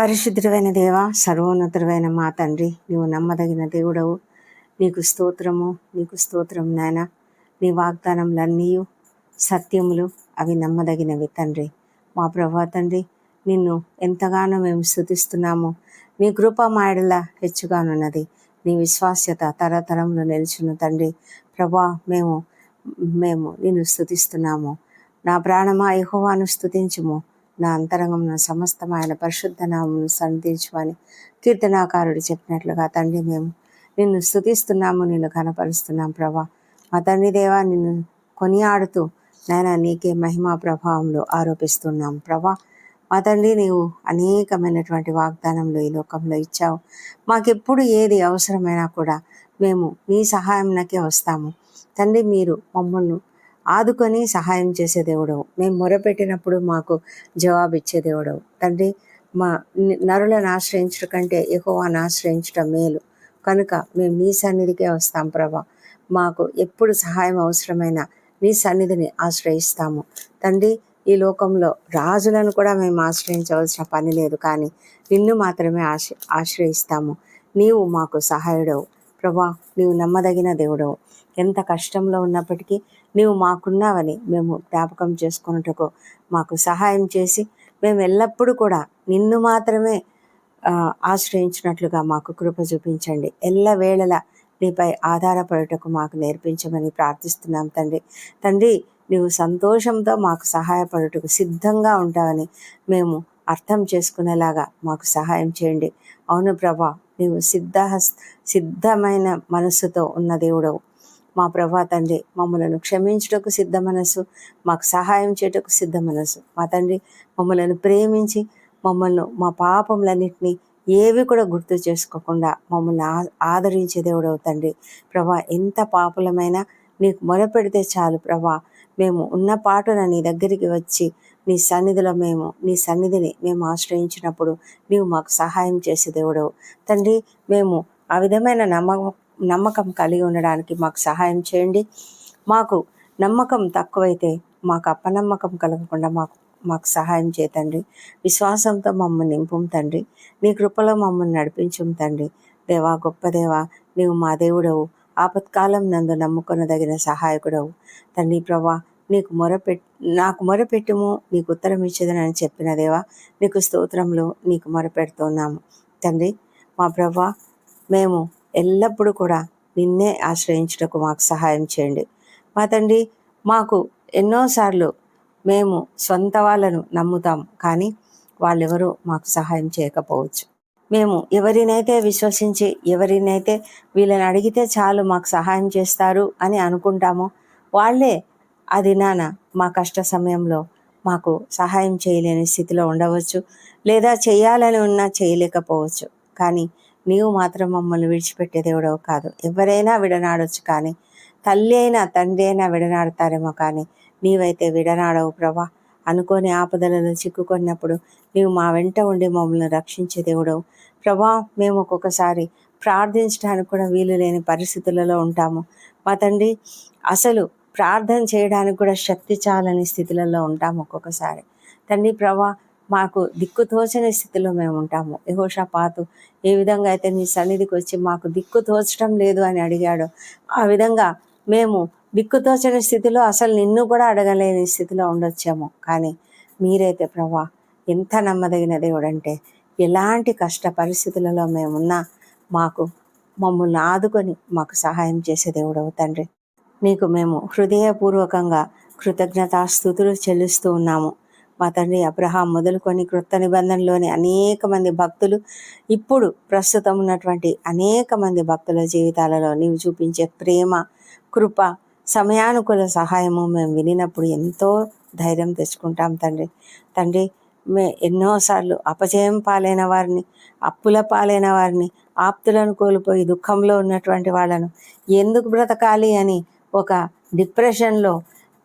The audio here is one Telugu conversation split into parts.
పరిశుద్ధుడైన దేవ సర్వోన్నతుడైన మా తండ్రి నీవు నమ్మదగిన దేవుడవు. నీకు స్తోత్రము నీకు స్తోత్రం నాయన. నీ వాగ్దానములన్నీ సత్యములు అవి నమ్మదగినవి తండ్రి. మా ప్రభా తండ్రి నిన్ను ఎంతగానో మేము స్థుతిస్తున్నాము నీ కృప మాయడల హెచ్చుగానున్నది. నీ విశ్వాస్యత తరతరంలో నిలుచున్న తండ్రి. ప్రభా మేము మేము నిన్ను స్థుతిస్తున్నాము నా ప్రాణమా యెహోవాను స్థుతించుము నా అంతరంగం నా సమస్తం ఆయన పరిశుద్ధ నామమును సంధించమని కీర్తనాకారుడు చెప్పినట్లుగా తండ్రి మేము నిన్ను స్థుతిస్తున్నాము నిన్ను కనపరుస్తున్నాం ప్రభా. మా తండ్రి దేవా నిన్ను కొనియాడుతూ నాయన నీకే మహిమా ప్రభావంలో ఆరోపిస్తున్నాం ప్రభా. మా తండ్రి నీవు అనేకమైనటువంటి వాగ్దానంలో ఈ లోకంలో ఇచ్చావు. మాకెప్పుడు ఏది అవసరమైనా కూడా మేము నీ సహాయంలోకే వస్తాము. తండ్రి మీరు మమ్మల్ని ఆదుకొని సహాయం చేసే దేవుడవు. మేము మొరపెట్టినప్పుడు మాకు జవాబు ఇచ్చే దేవుడవు. తండ్రి మా నరులను ఆశ్రయించడం కంటే ఎక్కువని ఆశ్రయించడం మేలు. కనుక మేము నీ సన్నిధికే వస్తాం ప్రభా. మాకు ఎప్పుడు సహాయం అవసరమైన నీ సన్నిధిని ఆశ్రయిస్తాము. తండ్రి ఈ లోకంలో రాజులను కూడా మేము ఆశ్రయించవలసిన పని లేదు కానీ నిన్ను మాత్రమే ఆశ ఆశ్రయిస్తాము. నీవు మాకు సహాయుడవు. ప్రభా నీవు నమ్మదగిన దేవుడవు. ఎంత కష్టంలో ఉన్నప్పటికీ నీవు మాకున్నావని మేము జ్ఞాపకం చేసుకున్నట్టుకు మాకు సహాయం చేసి మేము ఎల్లప్పుడూ కూడా నిన్ను మాత్రమే ఆశ్రయించినట్లుగా మాకు కృప చూపించండి. ఎల్ల వేళలా నీపై ఆధారపడటకు మాకు నేర్పించమని ప్రార్థిస్తున్నాం తండ్రి. తండ్రి నీవు సంతోషంతో మాకు సహాయపడుటకు సిద్ధంగా ఉంటావని మేము అర్థం చేసుకునేలాగా మాకు సహాయం చేయండి. అవును ప్రభా నీవు సిద్ధ సిద్ధమైన మనస్సుతో ఉన్న దేవుడవు. మా ప్రభా తండ్రి మమ్మలను క్షమించుటకు సిద్ధ మనసు మాకు సహాయం చేయటకు సిద్ధ మనసు మా తండ్రి మమ్మలను ప్రేమించి మమ్మల్ని మా పాపములన్నింటినీ ఏవి కూడా గుర్తు చేసుకోకుండా మమ్మల్ని ఆదరించే దేవుడవు తండ్రి. ప్రభా ఎంత పాపులమైనా నీకు మొరపెడితే చాలు ప్రభా. మేము ఉన్న పాటున నీ దగ్గరికి వచ్చి నీ సన్నిధిలో మేము నీ సన్నిధిని మేము ఆశ్రయించినప్పుడు నీవు మాకు సహాయం చేసే దేవుడవు. తండ్రి మేము ఆ విధమైన నమ్మకం నమ్మకం కలిగి ఉండడానికి మాకు సహాయం చేయండి. మాకు నమ్మకం తక్కువైతే మాకు అపనమ్మకం కలగకుండా మాకు మాకు సహాయం చేతండి విశ్వాసంతో మమ్మల్ని నింపుం తండ్రి. నీ కృపలో మమ్మల్ని నడిపించుం తండ్రి. దేవా గొప్ప దేవా నీవు మా దేవుడవు. ఆపత్కాలం నందు నమ్ముకొనదగిన సహాయకుడవు. తండ్రి ప్రభా నీకు మొరపెట్ నాకు మొరపెట్టుము నీకు ఉత్తరం ఇచ్చేదనని చెప్పిన దేవా నీకు స్తోత్రంలో నీకు మొరపెడుతున్నాము. తండ్రి మా ప్రభా మేము ఎల్లప్పుడూ కూడా నిన్నే ఆశ్రయించుటకు మాకు సహాయం చేయండి. మా తండ్రి మాకు ఎన్నోసార్లు మేము సొంత వాళ్ళను నమ్ముతాం కానీ వాళ్ళెవరూ మాకు సహాయం చేయకపోవచ్చు. మేము ఎవరినైతే విశ్వసించి ఎవరినైతే వీళ్ళని అడిగితే చాలు మాకు సహాయం చేస్తారు అని అనుకుంటామో వాళ్ళే అది నాన్న మా కష్ట సమయంలో మాకు సహాయం చేయలేని స్థితిలో ఉండవచ్చు లేదా చేయాలని ఉన్నా చేయలేకపోవచ్చు. కానీ నీవు మాత్రం మమ్మల్ని విడిచిపెట్టే దేవుడవు కాదు. ఎవరైనా విడనాడొచ్చు కానీ తల్లి అయినా తండ్రి అయినా విడనాడతారేమో కానీ నీవైతే విడనాడవు ప్రభా. అనుకోని ఆపదలలో చిక్కుకున్నప్పుడు నీవు మా వెంట ఉండి మమ్మల్ని రక్షించే దేవుడవు. ప్రభా మేము ఒక్కొక్కసారి ప్రార్థించడానికి కూడా వీలు లేని పరిస్థితులలో ఉంటాము. మా తండ్రి అసలు ప్రార్థన చేయడానికి కూడా శక్తి చాలని స్థితులలో ఉంటాము ఒక్కొక్కసారి. తండ్రి ప్రభా మాకు దిక్కు తోచని స్థితిలో మేము ఉంటాము. యహోషాపాతు ఏ విధంగా అయితే నీ సన్నిధికి వచ్చి మాకు దిక్కు తోచడం లేదు అని అడిగాడు ఆ విధంగా మేము దిక్కు తోచని స్థితిలో అసలు నిన్ను కూడా అడగలేని స్థితిలో ఉండొచ్చాము. కానీ మీరైతే ప్రభా ఎంత నమ్మదగిన దేవుడు అంటే ఎలాంటి కష్ట పరిస్థితులలో మేమున్నా మాకు మమ్మల్ని ఆదుకొని మాకు సహాయం చేసే దేవుడవు తండ్రి. నీకు మేము హృదయపూర్వకంగా కృతజ్ఞతాస్థుతులు చెల్లిస్తూ ఉన్నాము. మా తండ్రి అబ్రహాం మొదలుకొని కృత నిబంధనలోని అనేక మంది భక్తులు ఇప్పుడు ప్రస్తుతం ఉన్నటువంటి అనేక మంది భక్తుల జీవితాలలో నీవు చూపించే ప్రేమ కృప సమయానుకూల సహాయము మేము వినినప్పుడు ఎంతో ధైర్యం తెచ్చుకుంటాం తండ్రి. తండ్రి మే ఎన్నోసార్లు అపజయం పాలైన వారిని అప్పుల పాలైన వారిని ఆప్తులను కోల్పోయి దుఃఖంలో ఉన్నటువంటి వాళ్ళను ఎందుకు బ్రతకాలి అని ఒక డిప్రెషన్లో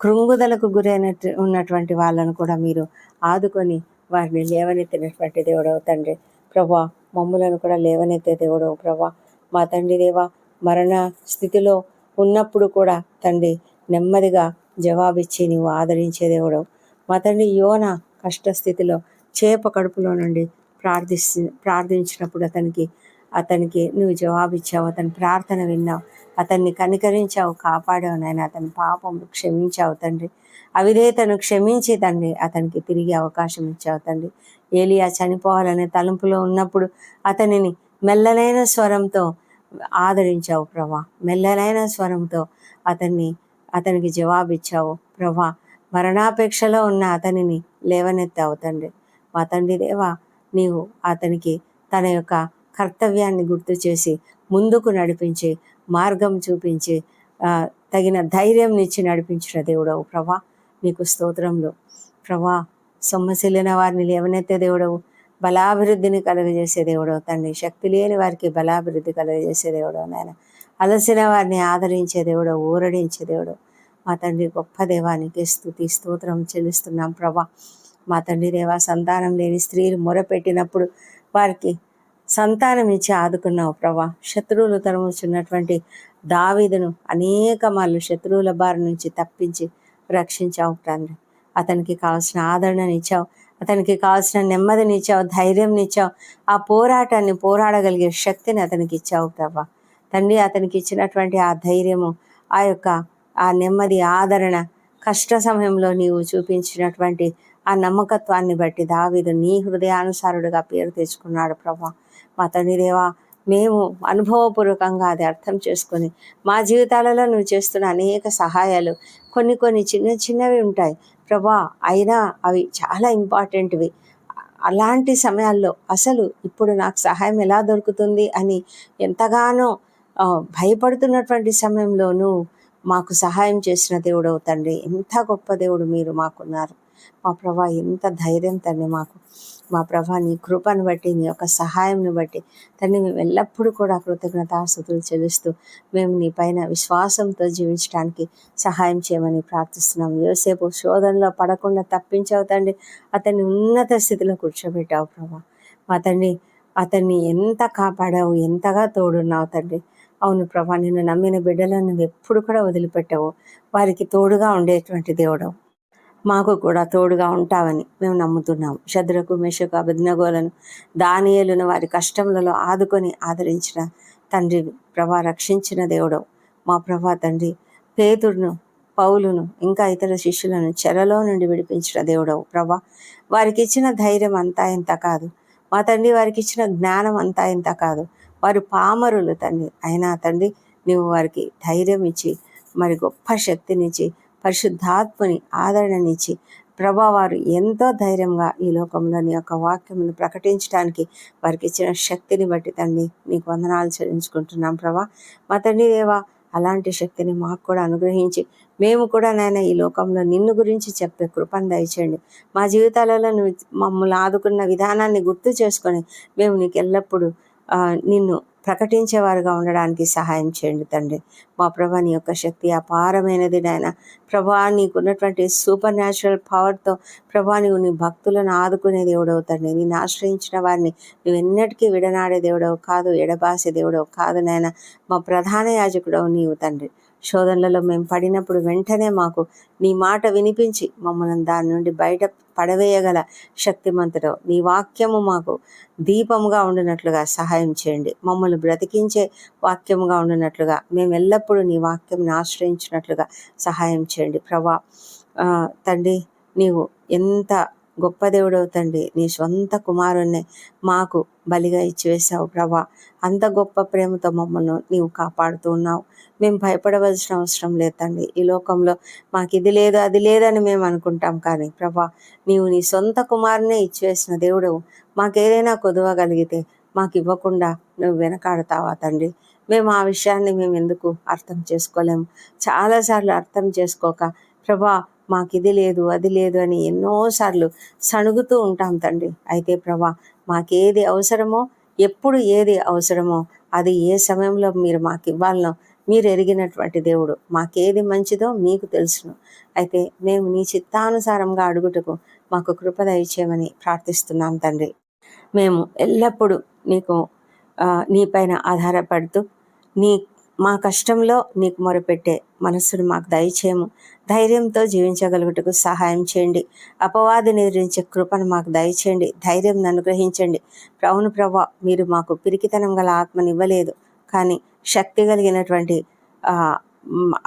కృంగుదలకు గురైనట్టు ఉన్నటువంటి వాళ్ళను కూడా మీరు ఆదుకొని వారిని లేవనెత్తినటువంటి దేవుడవు తండ్రి. ప్రభా మమ్ములను కూడా లేవనెత్తే దేవుడవు ప్రభా మా తండ్రి దేవా మరణ స్థితిలో ఉన్నప్పుడు కూడా తండ్రి నెమ్మదిగా జవాబిచ్చి నీవు ఆదరించే దేవుడవు. మా తండ్రి యోన కష్ట స్థితిలో చేప కడుపులో నుండి ప్రార్థిస్తు ప్రార్థించినప్పుడు అతనికి అతనికి నువ్వు జవాబిచ్చావు అతని ప్రార్థన విన్నావు అతన్ని కనికరించావు కాపాడావు నాయన అతని పాపం క్షమించావు తండ్రి. అవిధేయతను క్షమించి తండ్రి అతనికి తిరిగి అవకాశం ఇచ్చావు తండ్రి. ఏలియా చనిపోవాలనే తలంపులో ఉన్నప్పుడు అతనిని మెల్లనైన స్వరంతో ఆదరించావు ప్రభా. మెల్లనైన స్వరంతో అతన్ని అతనికి జవాబిచ్చావు ప్రభా. మరణాపేక్షలో ఉన్న అతనిని లేవనెత్తావు తండ్రి. మా తండ్రి దేవా నీవు అతనికి తన యొక్క కర్తవ్యాన్ని గుర్తు చేసి ముందుకు నడిపించి మార్గం చూపించి తగిన ధైర్యం ఇచ్చి నడిపించిన దేవుడవు ప్రభా. నీకు స్తోత్రంలో ప్రభా సొమ్మసిల్లిన వారిని లేవనెత్తే దేవుడవు. బలాభివృద్ధిని కలుగజేసే దేవుడవు తండ్రి. శక్తి లేని వారికి బలాభివృద్ధి కలుగజేసే దేవుడవు నాయన. అలసిన వారిని ఆదరించే దేవుడవు ఊరడించే దేవుడు మా తండ్రి గొప్ప దేవానికి స్థుతి స్తోత్రం చెల్లిస్తున్నాం ప్రభా. మా తండ్రి దేవా సంతానం లేని స్త్రీలు మొరపెట్టినప్పుడు వారికి సంతానం ఇచ్చి ఆదుకున్నావు ప్రభా. శత్రువులు తరముచున్నటువంటి దావీదును అనేక మార్లు శత్రువుల బారి నుంచి తప్పించి రక్షించావు తండ్రి. అతనికి కావాల్సిన ఆదరణనిచ్చావు అతనికి కావాల్సిన నెమ్మదినిచ్చావు ధైర్యంనిచ్చావు ఆ పోరాటాన్ని పోరాడగలిగే శక్తిని అతనికి ఇచ్చావు ప్రభా. తండ్రి అతనికి ఇచ్చినటువంటి ఆ ధైర్యము ఆ యొక్క ఆ నెమ్మది ఆదరణ కష్ట సమయంలో నీవు చూపించినటువంటి ఆ నమ్మకత్వాన్ని బట్టి దావిదు నీ హృదయానుసారుడుగా పేరు తెచ్చుకున్నాడు ప్రభా. మా తండ్రి దేవా మేము అనుభవపూర్వకంగా అది అర్థం చేసుకొని మా జీవితాలలో నువ్వు చేస్తున్న అనేక సహాయాలు కొన్ని కొన్ని చిన్న చిన్నవి ఉంటాయి ప్రభా. అయినా అవి చాలా ఇంపార్టెంట్వి. అలాంటి సమయాల్లో అసలు ఇప్పుడు నాకు సహాయం ఎలా దొరుకుతుంది అని ఎంతగానో భయపడుతున్నటువంటి సమయంలోనూ మాకు సహాయం చేసిన దేవుడు తండ్రి. ఎంత గొప్ప దేవుడు మీరు మాకున్నారు. మా ప్రభా ఎంత ధైర్యం తండ్రి మాకు. మా ప్రభా నీ కృపను బట్టి నీ యొక్క సహాయంను బట్టి తండ్రి మేము ఎల్లప్పుడూ కూడా కృతజ్ఞతాస్థుతులు చెల్లిస్తూ మేము నీ పైన విశ్వాసంతో జీవించడానికి సహాయం చేయమని ప్రార్థిస్తున్నాం. యోసేపు శోధనలో పడకుండా తప్పించావు తండ్రి. అతన్ని ఉన్నత స్థితిలో కూర్చోబెట్టావు ప్రభా. మా తండ్రి అతన్ని ఎంత కాపాడావు ఎంతగా తోడున్నావు తండ్రి. అవును ప్రభా నిన్ను నమ్మిన బిడ్డలను నువ్వు ఎప్పుడు కూడా వదిలిపెట్టవు. వారికి తోడుగా ఉండేటువంటి దేవుడు మాకు కూడా తోడుగా ఉంటావని మేము నమ్ముతున్నాం. శద్రకు మెషకు అభిజ్ఞగోలను దానియలను వారి కష్టములలో ఆదుకొని ఆదరించిన తండ్రి ప్రభా రక్షించిన దేవుడు మా ప్రభా తండ్రి పేతుడును పౌలును ఇంకా ఇతర శిష్యులను చెరలో నుండి విడిపించిన దేవుడవు ప్రభా. వారికి ఇచ్చిన ధైర్యం అంతా ఇంత కాదు. మా తండ్రి వారికి ఇచ్చిన జ్ఞానం అంతా ఇంత కాదు. వారు పామరులు తండ్రి. అయినా తండ్రి నువ్వు వారికి ధైర్యం ఇచ్చి మరి గొప్ప శక్తినిచ్చి పరిశుద్ధాత్మని ఆదరణనిచ్చి ప్రభా వారు ఎంతో ధైర్యంగా ఈ లోకంలోని యొక్క వాక్యమును ప్రకటించడానికి వారికి ఇచ్చిన శక్తిని బట్టి తండ్రి నీకు వందనాలు చెల్లించుకుంటున్నాం ప్రభా. మా తండ్రి దేవా అలాంటి శక్తిని మాకు కూడా అనుగ్రహించి మేము కూడా నాయన ఈ లోకంలో నిన్ను గురించి చెప్పే కృపను దయచేయండి. మా జీవితాలలో నువ్వు మమ్మల్ని ఆదుకున్న విధానాన్ని గుర్తు చేసుకొని మేము నీకు ఎల్లప్పుడూ నిన్ను ప్రకటించేవారుగా ఉండడానికి సహాయం చేయండి తండ్రి. మా ప్రభా నీ యొక్క శక్తి అపారమైనది నాయన. ప్రభా నీకున్నటువంటి సూపర్ న్యాచురల్ పవర్తో ప్రభా నీవు నీ భక్తులను ఆదుకునే దేవుడవు తండ్రి. నేను ఆశ్రయించిన వారిని నువ్వు ఎన్నటికీ విడనాడే దేవుడవు కాదు ఎడబాసే దేవుడవు కాదు నాయన. మా ప్రధాన యాజకుడవు నీవు తండ్రి. శోధనలలో మేము పడినప్పుడు వెంటనే మాకు నీ మాట వినిపించి మమ్మల్ని దాని నుండి బయట పడవేయగల శక్తిమంతుడు. నీ వాక్యము మాకు దీపముగా ఉండినట్లుగా సహాయం చేయండి. మమ్మల్ని బ్రతికించే వాక్యముగా ఉండినట్లుగా మేము ఎల్లప్పుడూ నీ వాక్యం ఆశ్రయించినట్లుగా సహాయం చేయండి. ప్రభా తండ్రి నీవు ఎంత గొప్ప దేవుడవు తండ్రి నీ స్వంత కుమారుణ్ణి మాకు బలిగా ఇచ్చివేశావు ప్రభా. అంత గొప్ప ప్రేమతో మమ్మల్ని నీవు కాపాడుతూ ఉన్నావు. మేము భయపడవలసిన అవసరం లేదండి. ఈ లోకంలో మాకు ఇది లేదు అది లేదని మేము అనుకుంటాం కానీ ప్రభా నీవు నీ సొంత కుమారునే ఇచ్చివేసిన దేవుడు మాకేదైనా కొదవగలిగితే మాకు ఇవ్వకుండా నువ్వు వెనకాడతావా తండ్రి? మేము ఆ విషయాన్ని మేము ఎందుకు అర్థం చేసుకోలేము? చాలాసార్లు అర్థం చేసుకోక ప్రభా మాకు ఇది లేదు అది లేదు అని ఎన్నోసార్లు సణుగుతూ ఉంటాం తండ్రి. అయితే ప్రభా మాకేది అవసరమో ఎప్పుడు ఏది అవసరమో అది ఏ సమయంలో మీరు మాకు ఇవ్వాలనో మీరు ఎరిగినటువంటి దేవుడు. మాకేది మంచిదో మీకు తెలుసును. అయితే మేము నీ చిత్తానుసారంగా అడుగుటకు మాకు కృప దయచేయమని ప్రార్థిస్తున్నాం తండ్రి. మేము ఎల్లప్పుడూ నీకు నీపైన ఆధారపడుతూ నీ మా కష్టంలో నీకు మొరపెట్టే మనస్సును మాకు దయచేయము. ధైర్యంతో జీవించగలుగుటకు సహాయం చేయండి. అపవాది నిర్వహించే కృపను మాకు దయచేయండి. ధైర్యం అనుగ్రహించండి. ప్రవును ప్రభా మీరు మాకు పిరికితనం గల ఆత్మనివ్వలేదు. కానీ శక్తి కలిగినటువంటి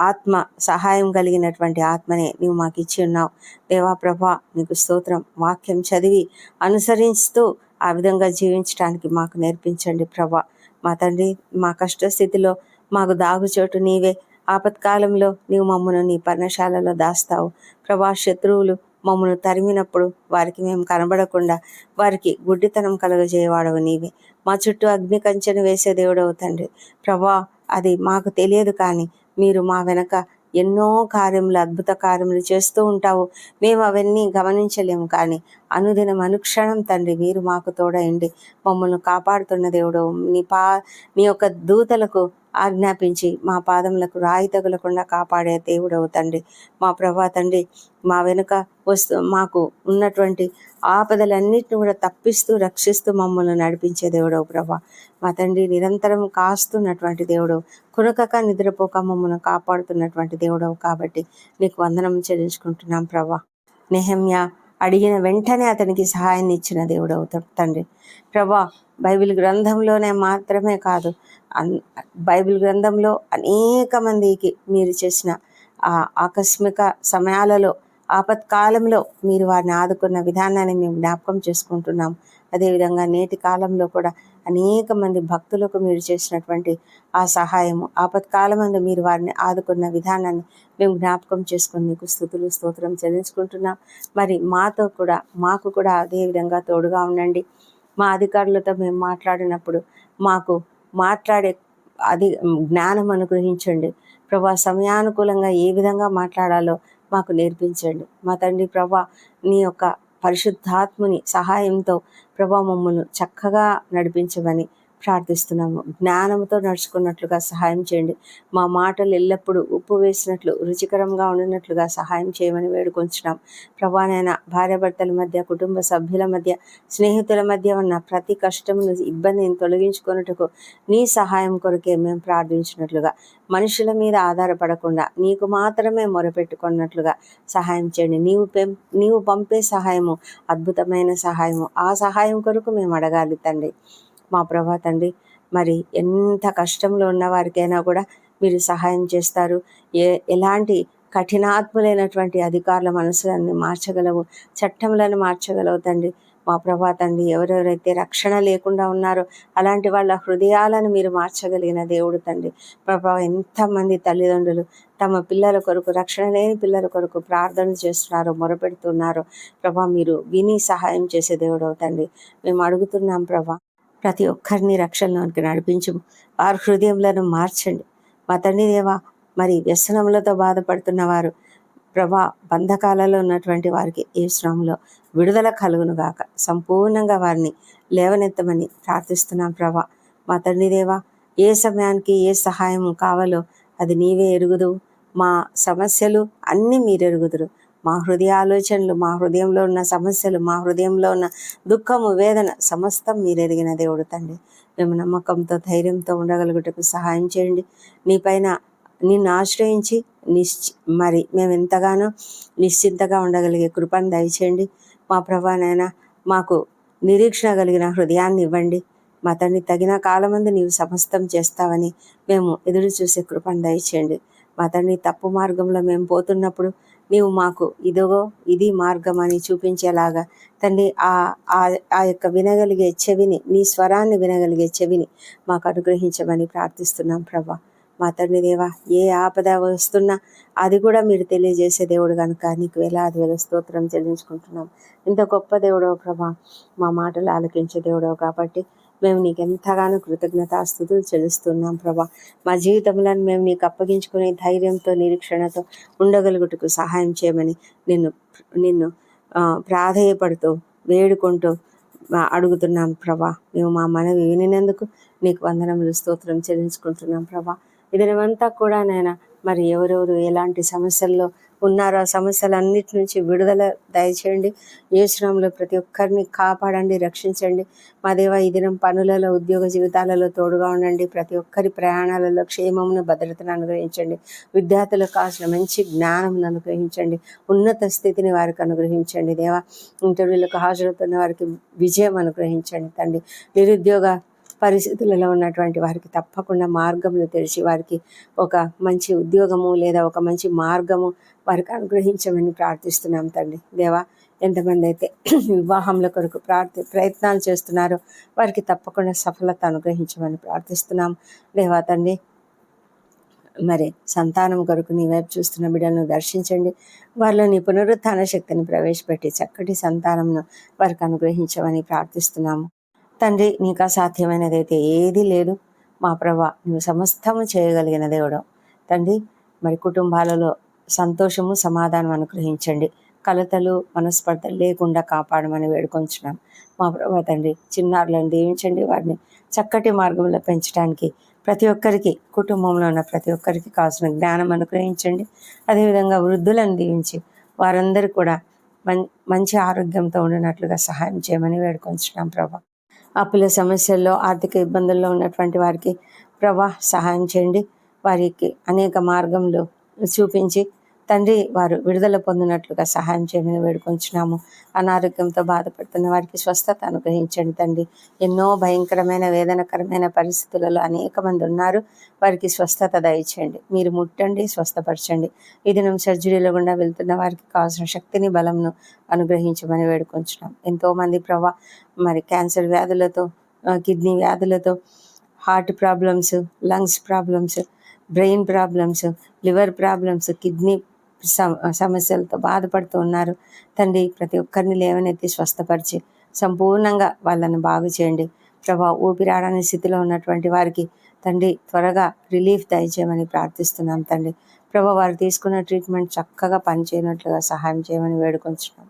ఆత్మ సహాయం కలిగినటువంటి ఆత్మనే నీవు మాకు ఇచ్చి ఉన్నావు. దేవా ప్రభా నీకు స్తోత్రం వాక్యం చదివి అనుసరిస్తూ ఆ విధంగా జీవించడానికి మాకు నేర్పించండి ప్రభా. మా తండ్రి మా కష్ట స్థితిలో మాకు దాగుచోటు నీవే. ఆపత్కాలంలో నీవు మమ్మను నీ పర్ణశాలలో దాస్తావు. ప్రభా శత్రువులు మమ్మను తరిమినప్పుడు వారికి మేము కనబడకుండా వారికి గుడ్డితనం కలుగజేయవాడవు నీవే. మా చుట్టూ అగ్ని కంచెను వేసే దేవుడవు తండ్రి. ప్రభా అది మాకు తెలియదు కానీ మీరు మా వెనక ఎన్నో కార్యములు అద్భుత కార్యములు చేస్తూ ఉంటావు. మేము అవన్నీ గమనించలేము కానీ అనుదినం అనుక్షణం తండ్రి మీరు మాకు తోడయండి. మమ్మల్ని కాపాడుతున్న దేవుడు నీ పా నీ యొక్క దూతలకు ఆజ్ఞాపించి మా పాదములకు రాయి తగులకుండా కాపాడే దేవుడవు తండ్రి. మా ప్రభా తండ్రి మా వెనుక వస్తు మాకు ఉన్నటువంటి ఆపదలన్నిటిని కూడా తప్పిస్తూ రక్షిస్తూ మమ్మల్ని నడిపించే దేవుడవు ప్రభా. మా తండ్రి నిరంతరం కాస్తున్నటువంటి దేవుడు కునకక నిద్రపోక మమ్మల్ని కాపాడుతున్నటువంటి దేవుడవు కాబట్టి నీకు వందనం చెల్లించుకుంటున్నాం ప్రభా. నెహమ్య అడిగిన వెంటనే అతనికి సహాయాన్ని ఇచ్చిన దేవుడవు అవుతాడు. తండ్రి ప్రభా బైబిల్ గ్రంథంలోనే మాత్రమే కాదు బైబిల్ గ్రంథంలో అనేక మందికి మీరు చేసిన ఆ ఆకస్మిక సమయాలలో ఆపత్కాలంలో మీరు వారిని ఆదుకున్న విధానాన్ని మేము జ్ఞాపకం చేసుకుంటున్నాం అదేవిధంగా నేటి కాలంలో కూడా అనేక మంది భక్తులకు మీరు చేసినటువంటి ఆ సహాయము. ఆపత్కాలమందు మీరు వారిని ఆదుకున్న విధానాన్ని మేము జ్ఞాపకం చేసుకుని మీకు స్థుతులు స్తోత్రం చెల్లించుకుంటున్నాం. మరి మాతో కూడా మాకు కూడా అదే విధంగా తోడుగా ఉండండి. మా అధికారులతో మేము మాట్లాడినప్పుడు మాకు మాట్లాడే అది జ్ఞానం అనుగ్రహించండి. ప్రభా సమయానుకూలంగా ఏ విధంగా మాట్లాడాలో మాకు నేర్పించండి. మా తండ్రి ప్రభా నీ యొక్క పరిశుద్ధాత్ముని సహాయంతో ప్రభా మమ్మల్ని చక్కగా నడిపించమని ప్రార్థిస్తున్నాము. జ్ఞానంతో నడుచుకున్నట్లుగా సహాయం చేయండి. మా మాటలు ఎల్లప్పుడూ ఉప్పు వేసినట్లు రుచికరంగా ఉండినట్లుగా సహాయం చేయమని వేడుకొంచున్నాం. ప్రభానైనా భార్యాభర్తల మధ్య కుటుంబ సభ్యుల మధ్య స్నేహితుల మధ్య ఉన్న ప్రతి కష్టమును ఇబ్బందిని తొలగించుకొనుటకు నీ సహాయం కొరకే మేము ప్రార్థించినట్లుగా మనుషుల మీద ఆధారపడకుండా నీకు మాత్రమే మొరపెట్టుకున్నట్లుగా సహాయం చేయండి. నీవు పెం నీవు పంపే సహాయము అద్భుతమైన సహాయము. ఆ సహాయం కొరకు మేము అడగాలి తండ్రి. మా ప్రభా తండ్రి మరి ఎంత కష్టంలో ఉన్న వారికైనా కూడా మీరు సహాయం చేస్తారు. ఏ ఎలాంటి కఠినాత్ములైనటువంటి అధికారుల మనసులన్నీ మార్చగలవు చట్టములను మార్చగలవు తండ్రి. మా ప్రభా తండ్రి ఎవరెవరైతే రక్షణ లేకుండా ఉన్నారో అలాంటి వాళ్ళ హృదయాలను మీరు మార్చగలిగిన దేవుడు తండ్రి. ప్రభా ఎంతమంది తల్లిదండ్రులు తమ పిల్లల కొరకు రక్షణ లేని పిల్లల కొరకు ప్రార్థన చేస్తున్నారో మొరపెడుతున్నారో ప్రభా మీరు విని సహాయం చేసే దేవుడు అవుతండి మేము అడుగుతున్నాం ప్రభా ప్రతి ఒక్కరిని రక్షణలోనికి నడిపించు వారి హృదయంలను మార్చండి. మా తండ్రి దేవా మరి వ్యసనములతో బాధపడుతున్న వారు ప్రభా బంధకాలలో ఉన్నటువంటి వారికి ఏ శ్రమంలో విడుదల కలుగును గాక. సంపూర్ణంగా వారిని లేవనెత్తమని ప్రార్థిస్తున్నాం ప్రభా. మా తండ్రి దేవా ఏ సమయానికి ఏ సహాయం కావాలో అది నీవే ఎరుగుదు మా సమస్యలు అన్నీ మీరు ఎరుగుదురు మా హృదయ ఆలోచనలు మా హృదయంలో ఉన్న సమస్యలు మా హృదయంలో ఉన్న దుఃఖము వేదన సమస్తం మీరు ఎరిగిన దేవుడు తండ్రి. మేము నమ్మకంతో ధైర్యంతో ఉండగలుగుటకు సహాయం చేయండి. నీపైన నిన్ను ఆశ్రయించి నిశ్చి మరి మేము ఎంతగానో నిశ్చింతగా ఉండగలిగే కృపను దయచేయండి. మా ప్రభానైనా మాకు నిరీక్షణ కలిగిన హృదయాన్ని ఇవ్వండి. మా తండ్రి తగిన కాలమందు నీవు సమస్తం చేస్తావని మేము ఎదురు చూసే కృపను దయచేయండి. మా తండ్రి తప్పు మార్గంలో మేము పోతున్నప్పుడు నీవు మాకు ఇదిగో ఇది మార్గం అని చూపించేలాగా. తండ్రి ఆ ఆ- ఆ యొక్క వినగలిగే చెవిని నీ స్వరాన్ని వినగలిగే చెవిని మాకు అనుగ్రహించమని ప్రార్థిస్తున్నాం ప్రభా. మా తండ్రి దేవా ఏ ఆపద వస్తున్నా అది కూడా మీరు తెలియజేసే దేవుడు కనుక నీకు వేలాది వేల స్తోత్రం చెల్లించుకుంటున్నాం. ఇంత గొప్ప దేవుడో ప్రభా మా మాటలు ఆలకించే దేవుడో కాబట్టి మేము నీకు ఎంతగానో కృతజ్ఞతాస్థుతులు చెల్లిస్తున్నాం ప్రభా. మా జీవితంలో మేము నీకు అప్పగించుకునే ధైర్యంతో నిరీక్షణతో ఉండగలుగుటకు సహాయం చేయమని నిన్ను నిన్ను ప్రాధేయపడుతూ వేడుకుంటూ అడుగుతున్నాం ప్రభా. మేము మా మనవి వినినందుకు నీకు వందనములు స్తోత్రం చెల్లించుకుంటున్నాం ప్రభా. ఇదనమంతా కూడా నేను మరి ఎవరెవరు ఎలాంటి సమస్యల్లో ఉన్నారు. ఆ సమస్యలన్నిటి నుంచి విడుదల దయచేయండి. యేసునాంలో ప్రతి ఒక్కరిని కాపాడండి రక్షించండి. మా దేవ ఈ దినం పనులలో ఉద్యోగ జీవితాలలో తోడుగా ఉండండి. ప్రతి ఒక్కరి ప్రయాణాలలో క్షేమమును భద్రతను అనుగ్రహించండి. విద్యార్థులకు కావాల్సిన మంచి జ్ఞానం అనుగ్రహించండి. ఉన్నత స్థితిని వారికి అనుగ్రహించండి. దేవా ఇంటర్వ్యూలకు హాజరవుతున్న వారికి విజయం అనుగ్రహించండి తండ్రి. నిరుద్యోగ పరిస్థితులలో ఉన్నటువంటి వారికి తప్పకుండా మార్గములు తెరిచి వారికి ఒక మంచి ఉద్యోగము లేదా ఒక మంచి మార్గము వారికి అనుగ్రహించమని ప్రార్థిస్తున్నాం తండ్రి. దేవా ఎంతమంది అయితే వివాహంల కొరకు ప్రార్థి ప్రయత్నాలు చేస్తున్నారో వారికి తప్పకుండా సఫలత అనుగ్రహించమని ప్రార్థిస్తున్నాం. దేవా తండ్రి మరి సంతానం కొరకు నీ వైపు చూస్తున్న బిడ్డలను దర్శించండి. వారిలో నీ పునరుత్థాన శక్తిని ప్రవేశపెట్టి చక్కటి సంతానంను వారికి అనుగ్రహించమని ప్రార్థిస్తున్నాము. తండ్రి నీకు అసాధ్యమైనదైతే ఏదీ లేదు. మా ప్రభా నువ్వు సమస్తము చేయగలిగిన దేవుడు తండ్రి మరి కుటుంబాలలో సంతోషము సమాధానం అనుగ్రహించండి. కలతలు మనస్పర్ధలు లేకుండా కాపాడమని వేడుకొంచున్నాం. మా ప్రభా తండ్రి చిన్నారులను దీవించండి. వారిని చక్కటి మార్గంలో పెంచడానికి ప్రతి ఒక్కరికి కుటుంబంలో ఉన్న ప్రతి ఒక్కరికి కావాల్సిన జ్ఞానం అనుగ్రహించండి. అదేవిధంగా వృద్ధులను దీవించి వారందరూ కూడా మంచి ఆరోగ్యంతో ఉండినట్లుగా సహాయం చేయమని వేడుకొంచున్నాం ప్రభా. అప్పుల సమస్యల్లో ఆర్థిక ఇబ్బందుల్లో ఉన్నటువంటి వారికి ప్రభా సహాయం చేయండి. వారికి అనేక మార్గంలో చూపించి తండ్రి వారు విడుదల పొందినట్లుగా సహాయం చేయమని వేడుకొంచున్నాము. అనారోగ్యంతో బాధపడుతున్న వారికి స్వస్థత అనుగ్రహించండి తండ్రి. ఎన్నో భయంకరమైన వేదనకరమైన పరిస్థితులలో అనేక మంది ఉన్నారు. వారికి స్వస్థత దయచేయండి. మీరు ముట్టండి స్వస్థపరచండి. ఈ దినం సర్జరీలో గుండా వెళ్తున్న వారికి కావాల్సిన శక్తిని బలంను అనుగ్రహించమని వేడుకొంచున్నాం. ఎంతోమంది ప్రభా మరి క్యాన్సర్ వ్యాధులతో కిడ్నీ వ్యాధులతో heart problems lungs problems brain problems liver problems kidney సమస్యలతో బాధపడుతూ ఉన్నారు. తండ్రి ప్రతి ఒక్కరిని లేవనెత్తి స్వస్థపరిచి సంపూర్ణంగా వాళ్ళని బాగు చేయండి. ప్రభా ఊపిరాడని స్థితిలో ఉన్నటువంటి వారికి తండ్రి త్వరగా రిలీఫ్ దయచేయమని ప్రార్థిస్తున్నాం తండ్రి. ప్రభా వారు తీసుకున్న ట్రీట్మెంట్ చక్కగా పనిచేయనట్లుగా సహాయం చేయమని వేడుకొంచున్నాం.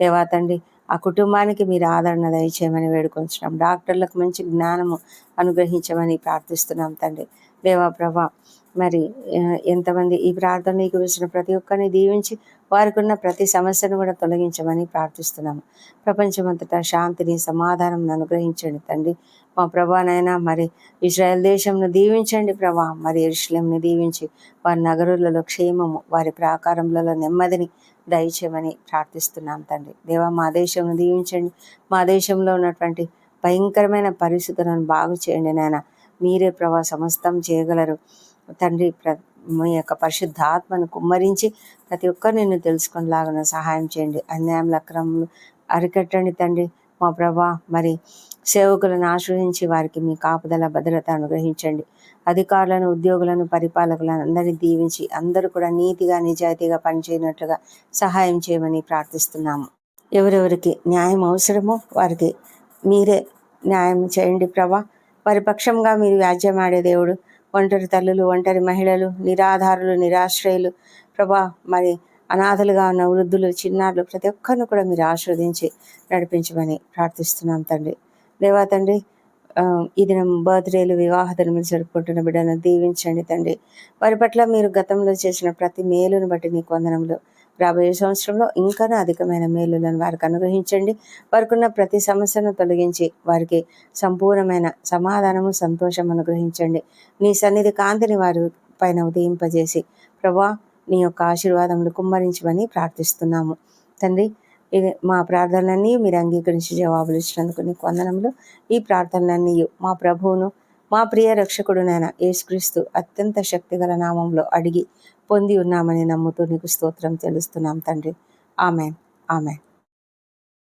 దేవా తండ్రి ఆ కుటుంబానికి మీరు ఆదరణ దయచేయమని వేడుకొంచున్నాం. డాక్టర్లకు మంచి జ్ఞానము అనుగ్రహించమని ప్రార్థిస్తున్నాం తండ్రి. దేవా ప్రభా మరి ఎంతమంది ఈ ప్రార్థన నీకు వచ్చిన ప్రతి ఒక్కరిని దీవించి వారికి ఉన్న ప్రతి సమస్యను కూడా తొలగించమని ప్రార్థిస్తున్నాము. ప్రపంచమంతటా శాంతిని సమాధానం అనుగ్రహించండి తండ్రి. మా ప్రభానైనా మరి ఇజ్రాయెల్ దేశంను దీవించండి ప్రభా. మరి ఇష్లంని దీవించి వారి నగరులలో క్షేమము వారి ప్రాకారములలో నెమ్మదిని దయచేయమని ప్రార్థిస్తున్నాం తండ్రి. దేవా మా దేశంను దీవించండి. మా దేశంలో ఉన్నటువంటి భయంకరమైన పరిస్థితులను బాగు చేయండి నాయన. మీరే ప్రభా సమస్తం చేయగలరు. తండ్రి ప్ర మీ యొక్క పరిశుద్ధాత్మను కుమ్మరించి ప్రతి ఒక్కరు నేను తెలుసుకునేలాగిన సహాయం చేయండి. అన్యాయం అక్రమలు అరికట్టండి తండ్రి. మా ప్రభా మరి సేవకులను ఆశ్రయించి వారికి మీ కాపుదల భద్రత అనుగ్రహించండి. అధికారులను ఉద్యోగులను పరిపాలకులను అందరినీ దీవించి అందరూ కూడా నీతిగా నిజాయితీగా పనిచేయనట్లుగా సహాయం చేయమని ప్రార్థిస్తున్నాము. ఎవరెవరికి న్యాయం అవసరమో వారికి మీరే న్యాయం చేయండి ప్రభా. వారి పక్షంగా మీరు వ్యాజ్యమాడే దేవుడు ఒంటరి తల్లులు ఒంటరి మహిళలు నిరాధారులు నిరాశ్రయులు. ప్రభా మరి అనాథలుగా ఉన్న వృద్ధులు చిన్నారులు ప్రతి ఒక్కరిని కూడా మీరు ఆస్వాదించి నడిపించమని ప్రార్థిస్తున్నాం తండ్రి. దేవా తండ్రి ఈ దినం బర్త్డేలు వివాహ దినములు జరుపుకుంటున్న బిడ్డను దీవించండి తండ్రి. వారి పట్ల మీరు గతంలో చేసిన ప్రతి మేలును బట్టి నీ వందనములు రాబోయే సంవత్సరంలో ఇంకా అధికమైన మేలులను వారికి అనుగ్రహించండి. వారికి ఉన్న ప్రతి సమస్యను తొలగించి వారికి సంపూర్ణమైన సమాధానము సంతోషం అనుగ్రహించండి. నీ సన్నిధి కాంతిని వారి పైన ఉదయింపజేసి ప్రభా నీ యొక్క ఆశీర్వాదములు కుమ్మరించమని ప్రార్థిస్తున్నాము. తండ్రి ఇది మా ప్రార్థనలన్నీ మీరు అంగీకరించి జవాబులు ఇచ్చినందుకు నీకు వందనములు. ఈ ప్రార్థనలన్నీ మా ప్రభువును మా ప్రియ రక్షకుడు నాయన యేసుక్రీస్తు అత్యంత శక్తిగల నామంలో అడిగి పొంది ఉన్నామని నమ్ముతూ నీకు స్తోత్రం తెలుస్తున్నాం తండ్రి. ఆమె ఆమె